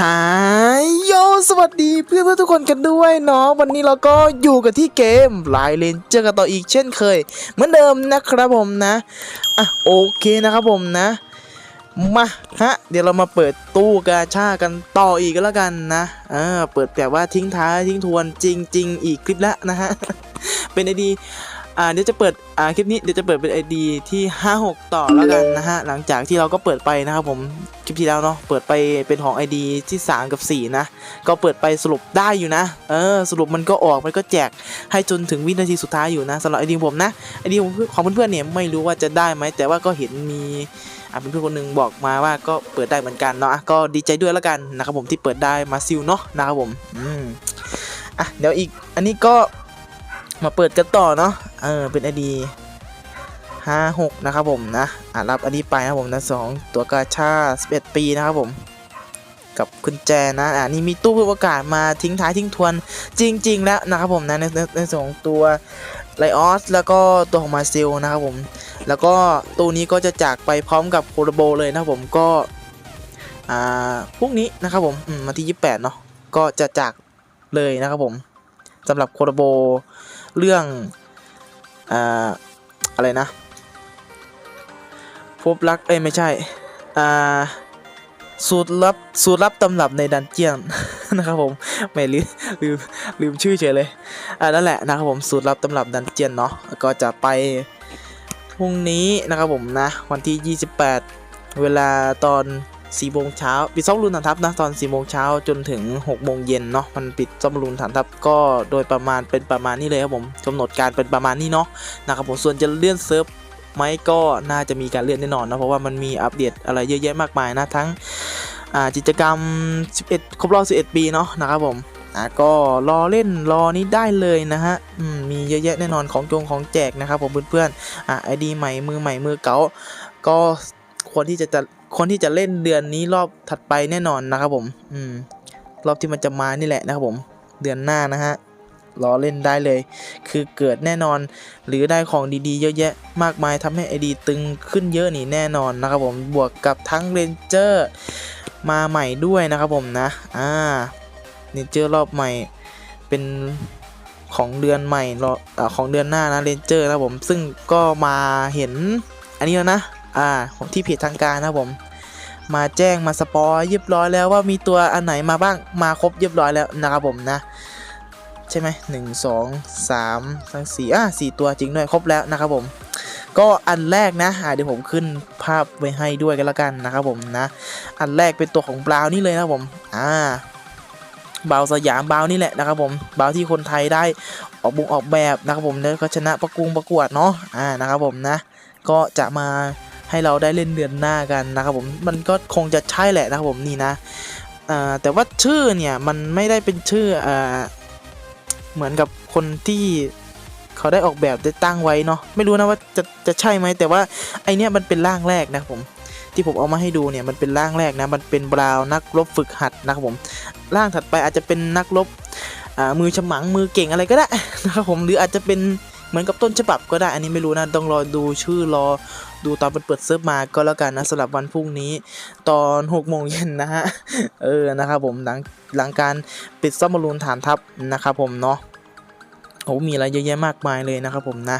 หายโยสวัสดีเพื่อนเพื่อนทุกคนกันด้วยเนาะวันนี้เราก็อยู่กันที่เกมไลเลนเจอกันต่ออีกเช่นเคย เหมือนเดิมนะครับผมนะอะโอเคนะครับผมนะ มาฮะเดี๋ยวเรามาเปิดตู้กาชากันต่ออีกก็แล้วกันนะเออเปิดแบบว่าทิ้งท้ายทิ้งทวนจริง ๆ อีกคลิปแล้วนะฮะเป็นไอดี อ่าเดี๋ยวจะเปิดอ่าคลิปนี้เดี๋ยวจะเปิดเป็นไอดีที่ 56 ต่อแล้วกันนะฮะหลังจากที่เราก็เปิดไปนะครับผมคลิปที่แล้วเนาะเปิดไปเป็นของ ID ที่ 3 กับ 4 นะ ก็เปิดไปสรุปได้อยู่นะ เออ สรุปมันก็ออกมันก็แจกให้จนถึงวินาทีสุดท้ายอยู่นะสำหรับไอดีผมนะไอดีของเพื่อนๆเนี่ยไม่รู้ว่าจะได้ไหมแต่ว่าก็เห็นมีอ่าเป็นเพื่อนคนหนึงบอกมาว่าก็เปิดได้เหมือนกันเนาะอะก็ดีใจด้วยแล้วกันนะครับผมที่เปิดได้มาซิลเนาะนะครับผมอืมอะเดี๋ยวอีกอันนี้ก็ มาเปิดกันต่อเนาะเออเป็นไอดีห้าหกนะครับผมนะอะรับอันนี้ไปนะผมนะสองตัวกาชา11ปีนะครับผมกับคุณแจนะอ่านี่มีตู้เพื่อประกาศมาทิ้งท้ายทิ้งทวนจริง ๆ แล้วนะครับผมนะในในส่วนของตัวไลออสแล้วก็ตัวของมาซิลนะครับผม แล้วก็ตู้นี้ก็จะจากไปพร้อมกับโคโรโบเลยนะครับผมก็อ่าพรุ่งนี้นะครับผมอืมมาที่ 28 เนาะก็จะจากเลยนะครับผมสำหรับโคโรโบ เรื่องอ่าอะไรนะ พบรักเอ้ไม่ใช่อ่าสูตรลับสูตรลับตำรับในดันเจียนนะครับผมไม่ลืมลืมลืมชื่อเฉยเลยอ่านั่นแหละนะครับผมสูตรลับตำรับดันเจียนเนาะก็จะไปพรุ่งนี้นะครับผมนะวันที่ 28 เวลาตอน 4โมงเช้าปิดซ่อมรุนฐานทัพนะตอน4โมงเช้าจนถึง6โมงเย็นเนาะมันปิดซ่อมรุนฐานทัพก็โดยประมาณเป็นประมาณนี้เลยครับผมกำหนดการเป็นประมาณนี้เนาะนะครับผมส่วนจะเลื่อนเซิร์ฟไหมก็น่าจะมีการเลื่อนแน่นอนนะเพราะว่ามันมีอัปเดตอะไรเยอะแยะมากมายนะทั้งกิจกรรม 11 ครบรอบ11 ปีเนาะนะครับผมอ่าก็รอเล่นรอนี้ได้เลยนะฮะมมีเยอะแยะแน่นอนของจงของแจกนะครับผมเพื่อนๆอ่าไอดีใหม่มือใหม่มือเก่าก็ควรที่จะจะ คนที่จะเล่นเดือนนี้รอบถัดไปแน่นอนนะครับผม อืม รอบที่มันจะมานี่แหละนะครับผม เดือนหน้านะฮะ รอเล่นได้เลย คือเกิดแน่นอน หรือได้ของดีๆ เยอะแยะ มากมายทำให้ไอดีตึงขึ้นเยอะนี่แน่นอนนะครับผม บวกกับทั้งเรนเจอร์มาใหม่ด้วยนะครับผมนะ อ่าเรนเจอร์รอบใหม่ เป็นของเดือนใหม่รอของเดือนหน้านะเรนเจอร์นะผม ซึ่งก็มาเห็นอันนี้แล้วนะ อ่าของที่เพจทางการนะผม มาแจ้งมาสปอยเรียบร้อยแล้วว่ามีตัวอันไหนมาบ้างมาครบเรียบร้อยแล้วนะครับผมนะ ใช่ไหมหนึ่งสองสามทั้งสี่อะสี่ตัวจริงด้วยครบแล้วนะครับผม ก็อันแรกนะเดี๋ยวผมขึ้นภาพไว้ให้ด้วยกันละกันนะครับผมนะ อันแรกเป็นตัวของบราวนี่เลยนะครับผมอ่าบาวสยามบาวนี่แหละนะครับผมบาวที่คนไทยได้ออกบุงออกแบบนะครับผมแล้วก็ชนะประกุงประกวดเนาะอ่านะครับผมนะ ก็จะมา ให้เราได้เล่นเดือนหน้ากันนะครับผมมันก็คงจะใช่แหละนะครับผมนี่นะแต่ว่าชื่อเนี่ยมันไม่ได้เป็นชื่ออเหมือนกับคนที่เขาได้ออกแบบได้ตั้งไว้เนาะไม่รู้นะว่าจะจะใช่ไหมแต่ว่าไอเนี้ยมันเป็นร่างแรกนะผมที่ผมเอามาให้ดูเนี่ยมันเป็นร่างแรกนะมันเป็นบราวนักรบฝึกหัดนะครับผมร่างถัดไปอาจจะเป็นนักรบมือฉมังมือเก่งอะไรก็ได้นะครับผมหรืออาจจะเป็น เหมือนกับต้นฉบับก็ได้อันนี้ไม่รู้นะต้องรอดูชื่อรอดูตอนเปิดเซิร์ฟมาก็แล้วกันนะสำหรับวันพรุ่งนี้ ตอน6โมงเย็นนะฮะเออนะครับผมหลังหลังการปิดซ่อมบอลลูนฐานทัพนะครับผมเนาะโอ้มีอะไรเยอะแยะมากมายเลยนะครับผมนะ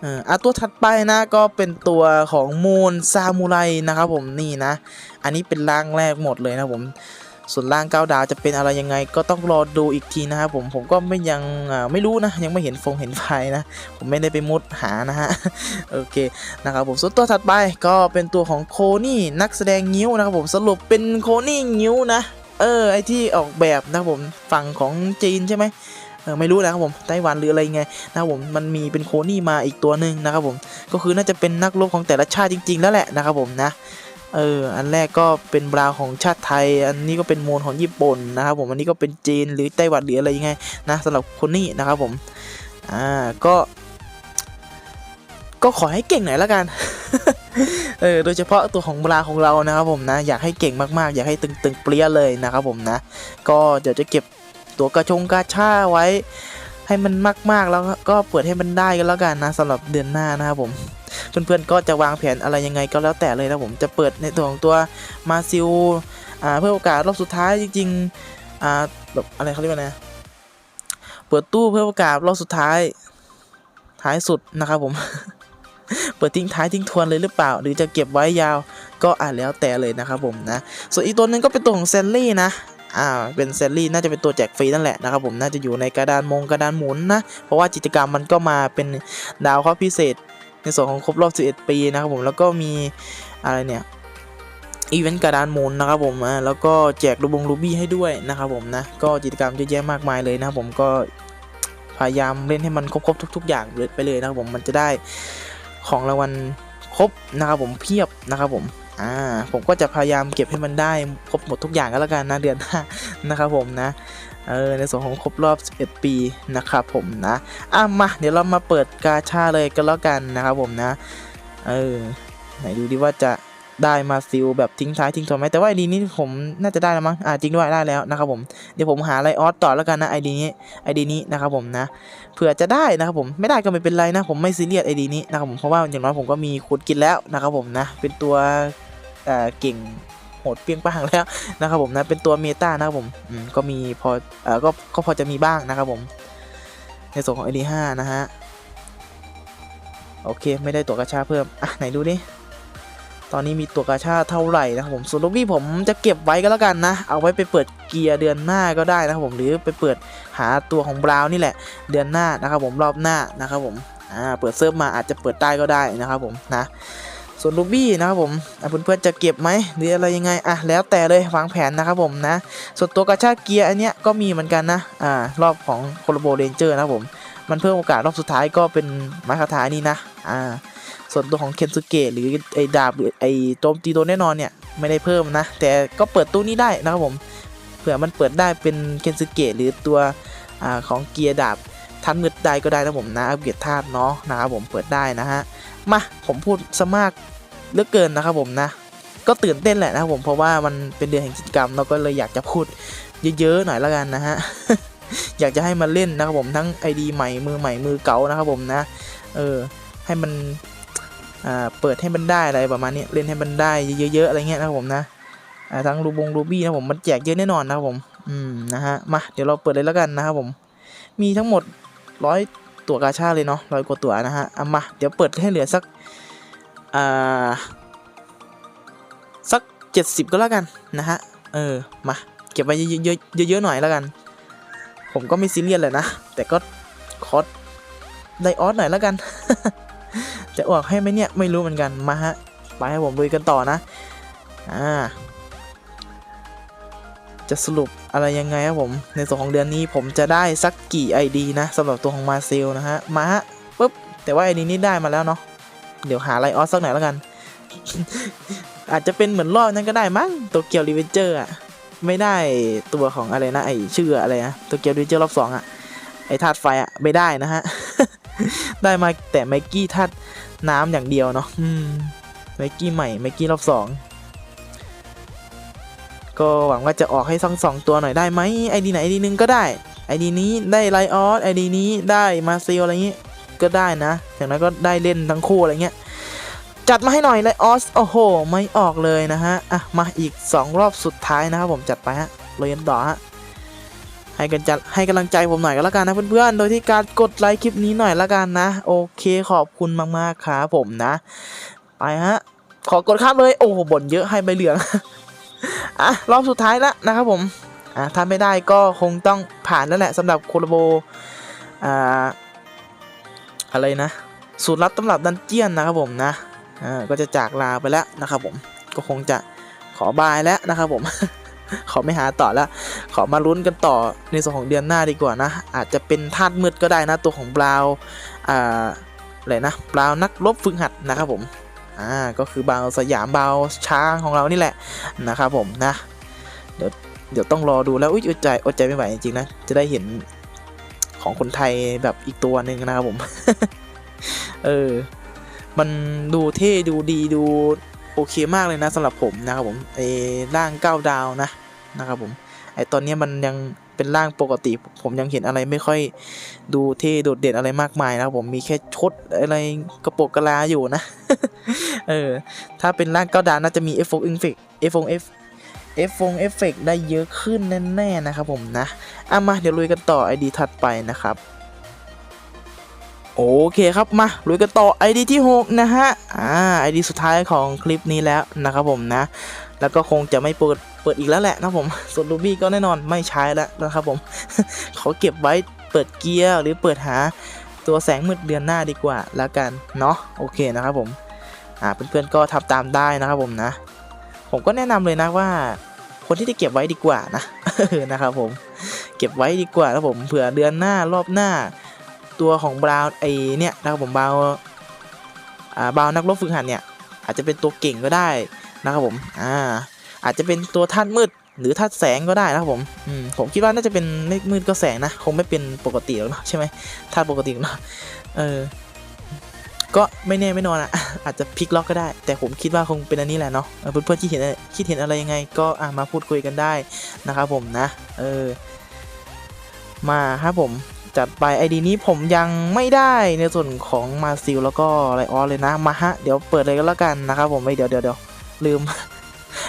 เอ่ออะตัวถัดไปนะก็เป็นตัวของมูนซามูไรนะครับผมนี่นะ อันนี้เป็นร่างแรกหมดเลยนะผม ส่วนร่างเกาดาวจะเป็นอะไรยังไง ก็ต้องรอดูอีกทีนะครับผมผมก็ไม่ยังไม่รู้นะ ยังไม่เห็นฟงเห็นไฟนะ ผมไม่ได้ไปมุดหานะฮะโอเคนะครับผมส่วนตัวถัดไปก็เป็นตัวของโคนี่นักแสดงงิ้วนะครับผมสรุปเป็นโคนี่งิ้วนะเออไอที่ออกแบบนะครับผมฝั่งของจีนใช่ไหมเออไม่รู้นะครับผมไต้หวันหรืออะไรไงนะครับผมมันมีเป็นโคนี่มาอีกตัวหนึ่งนะครับผมก็คือน่าจะเป็นนักรบของแต่ละชาติจริง ๆ แล้วแหละนะครับผมนะ เออ อันแรกก็เป็นบราของชาติไทย อันนี้ก็เป็นโมนของญี่ปุ่นนะครับผม อันนี้ก็เป็นจีนหรือไต้หวันหรืออะไรยังไงนะสำหรับคนนี้นะครับผม อ่า ก็ ก็ขอให้เก่งหน่อยละกัน เออ โดยเฉพาะตัวของบราของเรานะครับผมนะ อยากให้เก่งมากๆ อยากให้ตึงๆเปรี้ยเลยนะครับผมนะ ก็เดี๋ยวจะเก็บตัวกระชงกาชาไว้ให้มันมากๆแล้วก็เปิดให้มันได้กันแล้วกันนะสำหรับเดือนหน้านะครับผม เพื่อนๆก็จะวางแผนอะไรยังไงก็แล้วแต่เลยนะผมจะเปิดในตัวของตัวมาซิลอ่าเพื่อโอกาสรอบสุดท้ายจริงๆอ่าแบบอะไรเขาเรียกว่าไงนะเปิดตู้เพื่อโอกาสรอบสุดท้ายท้ายสุดนะครับผมเปิดทิ้งท้ายทิ้งทวนเลยหรือเปล่า หรือจะเก็บไว้ยาวก็อ่าแล้วแต่เลยนะครับผมนะ ส่วนอีกตัวหนึงก็เป็นตัวของเซนลี่นะอ่าเป็นเซนลี่น่าจะเป็นตัวแจกฟรีนั่นแหละนะครับผมน่าจะอยู่ในกระดานมงกระดานหมุนนะ เพราะว่ากิจกรรมมันก็มาเป็นดาวข้อพิเศษ ในส่วนของครบรอบ 11 ปีนะครับผมแล้วก็มีอะไรเนี่ยอีเวนต์กระดานมุนนะครับผมแล้วก็แจกรูบงรูบี้ให้ด้วยนะครับผมนะก็กิจกรรมเยอะแยะมากมายเลยนะครับผมก็พยายามเล่นให้มันครบๆทุก ๆ อย่างไปเลยนะครับผมมันจะได้ของรางวัลครบนะครับผมเพียบนะครับผมอ่าผมก็จะพยายามเก็บให้มันได้ครบหมดทุกอย่างก็แล้วกันนะเดือนหน้านะครับผมนะ เออในส่วนของครบรอบ 11 ปีนะครับผมนะอะมาเดี๋ยวเรามาเปิดกาชาเลยกันแล้วกันนะครับผมนะ เออไหนดูดิว่าจะได้มาซิลแบบทิ้งท้ายทิ้งทวนไหมแต่ว่าไอดีนี้ผมน่าจะได้แล้วมั้งอ่าจริงด้วยได้แล้วนะครับผมเดี๋ยวผมหาไลออสต่อแล้วกันนะไอดีนี้ไอดีนี้นะครับผมนะเผื่อจะได้นะครับผมไม่ได้ก็ไม่เป็นไรนะ ผมไม่ซีเรียสไอดีนี้นะครับผมเพราะว่าอย่างน้อยผมก็มีขุดกินแล้วนะครับผมนะเป็นตัวเอ่อเก่ง ดเปียงป้างแล้วนะครับผมนะเป็นตัวเมตานะครับผมอืมก็มีพอเอ่อก็ก็พอจะมีบ้างนะครับผมในส่วนของ ID 5 นะฮะโอเค ไม่ได้ตัวกระชาเพิ่ม อะ ไหนดูดิ ตอนนี้มีตัวกระชาเท่าไหร่นะครับผม ส่วนลูกบี้ผมจะเก็บไว้ก็แล้วกันนะ เอาไว้ไปเปิดเกียร์เดือนหน้าก็ได้นะครับผม หรือไปเปิดหาตัวของบราวน์นี่แหละ เดือนหน้านะครับผม รอบหน้านะครับผม อ่า เปิดเซิร์ฟมาอาจจะเปิดได้ก็ได้นะครับผมนะ ส่วนลูบี้นะครับผมเพื่อนๆจะเก็บไหมหรืออะไรยังไงอะแล้วแต่เลยวางแผนนะครับผมนะ ส่วนตัวกระชากเกียร์อันเนี้ยก็มีเหมือนกันนะอ่ารอบของโคโลโบเรนเจอร์นะครับผมมันเพิ่มโอกาสรอบสุดท้ายก็เป็นไม้คาถานี่นะอ่าส่วนตัวของเคนสุเกะหรือไอดาบหรือไอโจมตีโดนแน่นอนเนี่ยไม่ได้เพิ่มนะ แต่ก็เปิดตู้นี้ได้นะครับผมเผื่อมันเปิดได้เป็นเคนสุเกะหรือตัวอ่าของเกียร์ดาบทันมืดได้ก็ได้นะผมนะอัปเกรดธาตุเนาะนะครับผมเปิดได้นะฮะ มาผมพูดซะมากเลือเกินนะครับผมนะ ก็ตื่นเต้นแหละนะครับผมเพราะว่ามันเป็นเดือนแห่งกิจกรรมเราก็เลยอยากจะพูดเยอะๆหน่อยละกันนะฮะอยากจะให้มันเล่นนะครับผมทั้ง ID ใหม่มือใหม่มือเก่านะครับผมนะเออให้มันเปิดให้มันได้อะไรประมาณนี้เล่นให้มันได้เยอะๆอะไรเงี้ยนะครับผมนะทั้งรูบงรูบี้นะผมมันแจกเยอะแน่นอนนะครับผมอืมนะฮะมาเดี๋ยวเราเปิดเลยแล้วกันนะครับผม มีทั้งหมดร้อย ตัวกาชาเลยเนาะร้อยกว่าตัวนะฮะเอามาเดี๋ยวเปิดให้เหลือสักอ่าสักเจ็ดสิบก็แล้วกันนะฮะเออมาเก็บไว้เยอะๆเยอะๆหน่อยแล้วกัน ผมก็ไม่ซีเรียสเลยนะ แต่ก็คอสไดออสหน่อยแล้วกัน จะออกให้ไหมเนี่ยไม่รู้เหมือนกันมาฮะไปให้ผมลุยกันต่อนะอ่าจะสรุป อะไรยังไงครับผม ในส่วนของเดือนนี้ผมจะได้สักกี่ ID นะสำหรับตัวของมาเซลนะฮะ มาฮะปุ๊บ แต่ว่า ID นี้ได้มาแล้วเนาะ เดี๋ยวหาไลออสสักหน่อยแล้วกัน อาจจะเป็นเหมือนรอบนั้นก็ได้มั้งตัวเกียวรีเวนเจอร์อะไม่ได้ตัวของอะไรนะไอชื่ออะไรนะตัวเกียวรีเวนเจอร์รอบสองอะไอธาตุไฟอะไม่ได้นะฮะ ได้มาแต่ไมกี้ธาตุน้ำอย่างเดียวเนาะไมกี้ใหม่ไมกี้รอบสอง ก็หวังว่าจะออกให้ทั้งสองตัวหน่อยได้ไหมไอดีไหนไอดีหนึ่งก็ได้ไอดีนี้ได้ไลออสไอดีนี้ได้มาเซลอะไรอย่างงี้ก็ได้นะอย่างนั้นก็ได้เล่นทั้งคู่อะไรเงี้ยจัดมาให้หน่อยเลออสโอ้โห ไม่ออกเลยนะฮะอะมาอีก 2 รอบสุดท้ายนะครับผมจัดไปฮะเลยนต่อฮะให้กันจัดให้กำลังใจผมหน่อยก็แล้วกันนะเพื่อนๆ โดยที่การกดไลค์คลิปนี้หน่อยละกันนะ โอเคขอบคุณมากๆครับผมนะ ไปฮะ ขอกดข้ามเลย โอ้โหบ่นเยอะให้ใบเหลือง อะรอบสุดท้ายแล้วนะครับผมอะถ้าไม่ได้ก็คงต้องผ่านแล้วแหละสำหรับโคโลโบอ่าอะไรนะ สูตรลับตำรับดันเจียนนะครับผมนะอ่าก็จะจากลาไปแล้วนะครับผมก็คงจะขอบายแล้วนะครับผมขอไม่หาต่อแล้ว ขอมาลุ้นกันต่อในส่วนของเดือนหน้าดีกว่านะ อาจจะเป็นธาตุมืดก็ได้นะตัวของบราวอ่าอะไรนะบราวนักรบฝึกหัดนะครับผม อ่าก็คือบาวสยามบาวช้างของเรานี่แหละนะครับผมนะเดี๋ยวเดี๋ยวต้องรอดูแล้วอุ้ยอดใจอดใจไม่ไหวจริงๆนะจะได้เห็นของคนไทยแบบอีกตัวหนึ่งนะครับผม เออ มันดูเท่ดูดีดูโอเคมากเลยนะสำหรับผมนะครับผมไอ้ร่างก้าวดาวนะนะครับผมไอ้ตอนนี้มันยัง เป็นร่างปกติ ผมยังเห็นอะไรไม่ค่อยดูเท่โดดเด่นอะไรมากมายนะครับผมมีแค่ชดอะไรกระโปรงกระลาอยู่นะ เออ ถ้าเป็นร่างก้าวดาวน่าจะมีเอฟฟงอินเฟกเอฟฟงเอฟเอฟฟงเอฟเฟกได้เยอะขึ้นแน่ๆนะครับผมนะอะมาเดี๋ยวลุยกันต่อ ID ถัดไปนะครับโอเคครับมาลุยกันต่อ ID ที่ 6 นะฮะ อ่า ID สุดท้ายของคลิปนี้แล้วนะครับผมนะ แล้วก็คงจะไม่เปิด เปิดอีกแล้วแหละนะครับผมส่วนรูบี้ก็แน่นอนไม่ใช้แล้วนะครับผมขอเก็บไว้เปิดเกียร์หรือเปิดหาตัวแสงมืดเดือนหน้าดีกว่าแล้วกันเนาะโอเคนะครับผมอ่าเพื่อนๆก็ทำตามได้นะครับผมนะ ผมก็แนะนำเลยนะว่า คนที่จะเก็บไว้ดีกว่านะนะครับผมเก็บไว้ดีกว่าครับผมเผื่อเดือนหน้ารอบหน้า ตัวของบราวน์ไอเนี่ยนะครับผมบราวน์อ่าบราวน์นักรบฝึกหัดเนี่ย อาจจะเป็นตัวเก่งก็ได้นะครับผมอ่า อาจจะเป็นตัวธาตุมืดหรือธาตุแสงก็ได้นะครับผมอืมผมคิดว่าน่าจะเป็นไม่มืดก็แสงนะ คงไม่เป็นปกติหรอกเนอะใช่ไหมธาตุปกติเนอะเออ ก็ไม่แน่ไม่นอนอะอาจจะพลิกล็อกก็ได้ แต่ผมคิดว่าคงเป็นอันนี้แหละเนาะเออเพื่อนๆที่เห็นคิดเห็นอะไรยังไง ก็อะมาพูดคุยกันได้นะครับผมนะ เออ มาครับผมจัดไปไอดีนี้ผมยังไม่ได้ในส่วนของมาซิลแล้วก็ไลออนเลยนะ มาฮะ เดี๋ยวเปิดเลยก็แล้วกันนะครับผมไม่เดี๋ยวเดี๋ยวเดี๋ยวลืม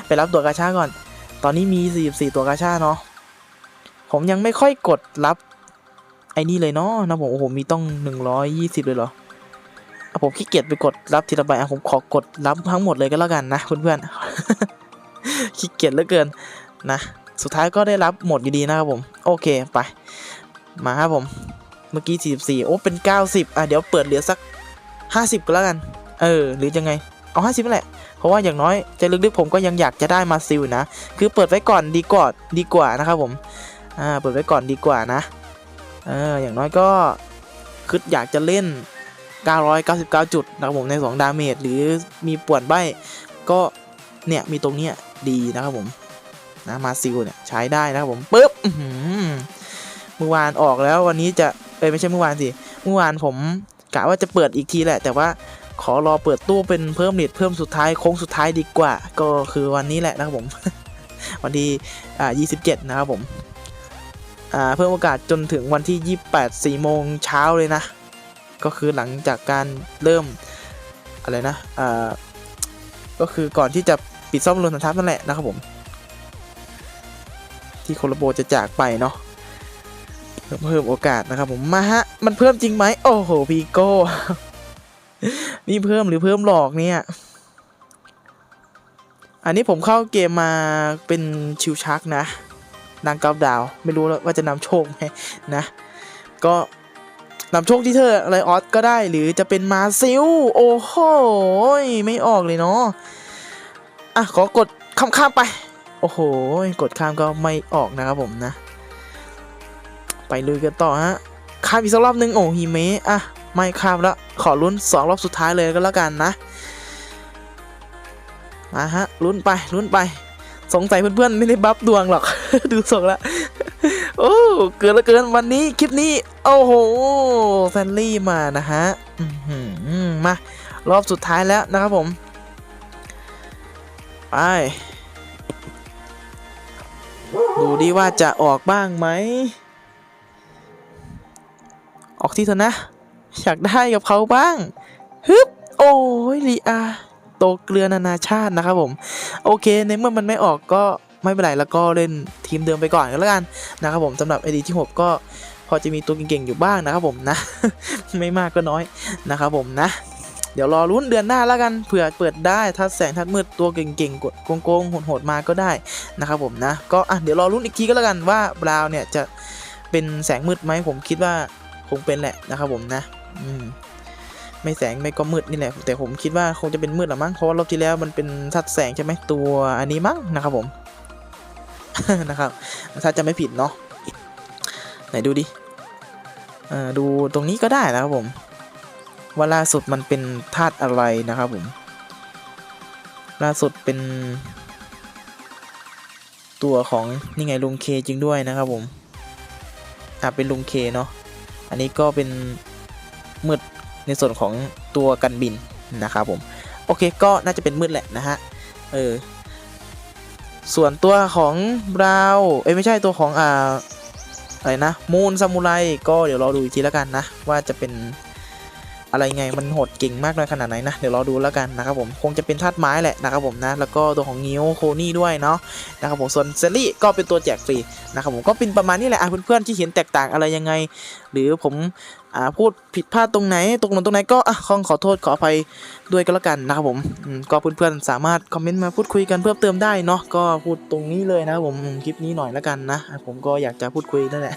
ไปรับตัวกาชาก่อน ตอนนี้มี 44 ตัวกาชาเนาะ ผมยังไม่ค่อยกดรับไอ้นี่เลยเนาะนะผมโอ้โหมีต้อง 120 เลยเหรออะผมขี้เกียจไปกดรับทีละใบอะผมขอกดรับทั้งหมดเลยก็แล้วกันนะเพื่อนๆ ขี้เกียจเหลือเกินนะ สุดท้ายก็ได้รับหมดอยู่ดีนะครับผม โอเคไป มาครับผม เมื่อกี้ 44 โอ้ เป็น 90 อะ เดี๋ยวเปิดเหลือสัก 50 ก็แล้วกัน เออ หรือยังไง เอา 50นั่นแหละ เพราะว่าอย่างน้อยใจลึกๆผมก็ยังอยากจะได้มาซิลนะ คือเปิดไว้ก่อนดีกว่าดีกว่านะครับผมอ่าเปิดไว้ก่อนดีกว่านะเอออย่างน้อยก็คืออยากจะเล่น 999 จุดนะครับผมใน 2 ดาเมจหรือมีป่วนใบก็เนี่ยมีตรงเนี้ยดีนะครับผมนะมาซิลเนี่ยใช้ได้นะครับผมปึ๊บเมื่อวานออกแล้ววันนี้จะเอ้ยไม่ใช่เมื่อวานสิเมื่อวานผมกะว่าจะเปิดอีกทีแหละ แต่ว่า ขอรอเปิดตู้เป็นเพิ่มเน็ตเพิ่มสุดท้ายโค้งสุดท้ายดีกว่า ก็คือวันนี้แหละนะครับผม วันที่อ่า27 นะครับผมอ่าเพิ่มโอกาสจนถึงวันที่ 28 4โมงเช้าเลยนะ ก็คือหลังจากการเริ่มอะไรนะอ่าก็คือก่อนที่จะปิดซ่อมบอลลูนสันทัดนั่นแหละนะครับผม ที่โคโลโบจะจากไปเนาะเพิ่มเพิ่มโอกาสนะครับผมมาฮะ มันเพิ่มจริงไหมโอ้โหพีโก้ นี่เพิ่มหรือเพิ่มหลอกเนี่ย อันนี้ผมเข้าเกมมาเป็นชิวชักนะ นางก้าดาว ไม่รู้ว่าจะนำโชคไหมนะ ก็นำโชคที่เธออะไรออสก็ได้หรือจะเป็นมาซิล โอ้โห ไม่ออกเลยเนาะ อะ ขอกดข้ามไป โอ้โห กดข้ามก็ไม่ออกนะครับผมนะ ไปลุยกันต่อฮะ ข้ามอีกสักรอบนึงโอ้ฮิเมะอะไม่ข้ามแล้วขอลุ้นสองรอบสุดท้ายเลยก็แล้วกันนะมาฮะลุ้นไปลุ้นไป สงสัยเพื่อนๆไม่ได้บัฟดวงหรอก ดูทรงละโอ้เกินละเกินวันนี้คลิปนี้ โอ้โหแซนลี่มานะฮะมารอบสุดท้ายแล้วนะครับผม ไป ดูดีว่าจะออกบ้างไหม ออกที่เถอะนะ อยากได้กับเขาบ้างฮึบโอ้ยลีอาโตเกลือนานาชาตินะครับผม โอเค ในเมื่อมันไม่ออกก็ไม่เป็นไรแล้วก็เล่นทีมเดิมไปก่อนก็แล้วกันนะครับผมสำหรับไอดีที่ 6 ก็พอจะมีตัวเก่งๆอยู่บ้างนะครับผมนะ ไม่มากก็น้อยนะครับผมนะ เดี๋ยวรอรุ้นเดือนหน้าแล้วกันเผื่อเปิดได้ถ้าแสงทัดมืดตัวเก่งๆกดโกงๆโหดๆมาก็ได้นะครับผมนะ ก็อะเดี๋ยวรอรุ้นอีกทีก็แล้วกันว่าบราวน์เนี่ยจะเป็นแสงมืดไหมผมคิดว่า คงเป็นแหละนะครับผมนะ อืมไม่แสงไม่ก็มืดนี่แหละ แต่ผมคิดว่าคงจะเป็นมืดหรือมั้งเพราะว่ารอบที่แล้วมันเป็นทัดแสงใช่ไหมตัวอันนี้มั้งนะครับผมนะครับ ถ้าจะไม่ผิดเนาะไหนดูดิเอ่อดูตรงนี้ก็ได้นะครับผม ว่าล่าสุดมันเป็นธาตุอะไรนะครับผมล่าสุดเป็นตัวของนี่ไงลุงเคจริงด้วยนะครับผม อะเป็นลุงเคเนาะ อันนี้ก็เป็นมืดในส่วนของตัวกันบินนะครับผม โอเคก็น่าจะเป็นมืดแหละนะฮะ เออ ส่วนตัวของบราอ์เอ้ไม่ใช่ตัวของอ่าอะไรนะมูนซามูไรก็เดี๋ยวรอดูอีกทีแล้วกันนะ ว่าจะเป็น อะไรไงมันโหดเก่งมากน้อยขนาดไหนนะเดี๋ยวรอดูแล้วกันนะครับผมคงจะเป็นธาตุไม้แหละนะครับผมนะแล้วก็ตัวของงิ้วโคนี่ด้วยเนาะนะครับผมส่วนเซลลี่ก็เป็นตัวแจกฟรีนะครับผมก็เป็นประมาณนี้แหละเพื่อนๆที่เห็นแตกต่างอะไรยังไง หรือผมอพูดผิดพลาดตรงไหนตรงหล่นตรงไหนก็อะขอขอโทษขออภัยด้วยก็แล้วกันนะครับผมก็เพื่อนๆสามารถคอมเมนต์มาพูดคุยกันเพิ่มเติมได้เนาะก็พูดตรงนี้เลยนะครับผมคลิปนี้หน่อยแล้วกันนะ ผมก็อยากจะพูดคุยนั่นแหละ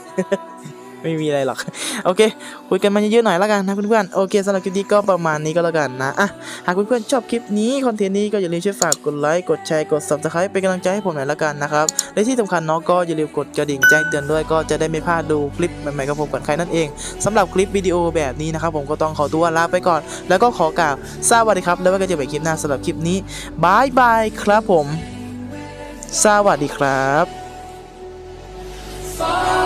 ไม่มีอะไรหรอก โอเค คุยกันมาเยอะๆหน่อยแล้วกันนะเพื่อนๆ โอเคสำหรับคลิปนี้ก็ประมาณนี้ก็แล้วกันนะอะหากเพื่อนๆชอบคลิปนี้คอนเทนต์นี้ก็อย่าลืมช่วยฝากกดไลค์กดแชร์กด subscribe เป็นกำลังใจให้ผมหน่อยละกันนะครับและที่สำคัญเนาะก็อย่าลืมกดกระดิ่งแจ้งเตือนด้วยก็จะได้ไม่พลาดดูคลิปใหม่ๆกับผมก่อนใครนั่นเองสำหรับคลิปวิดีโอแบบนี้นะครับผมก็ต้องขอตัวลาไปก่อน แล้วก็ขอกล่าวสวัสดีครับ แล้วไว้กันเจอกันใหม่คลิปหน้าสำหรับคลิปนี้บายบายครับผม สวัสดีครับ Far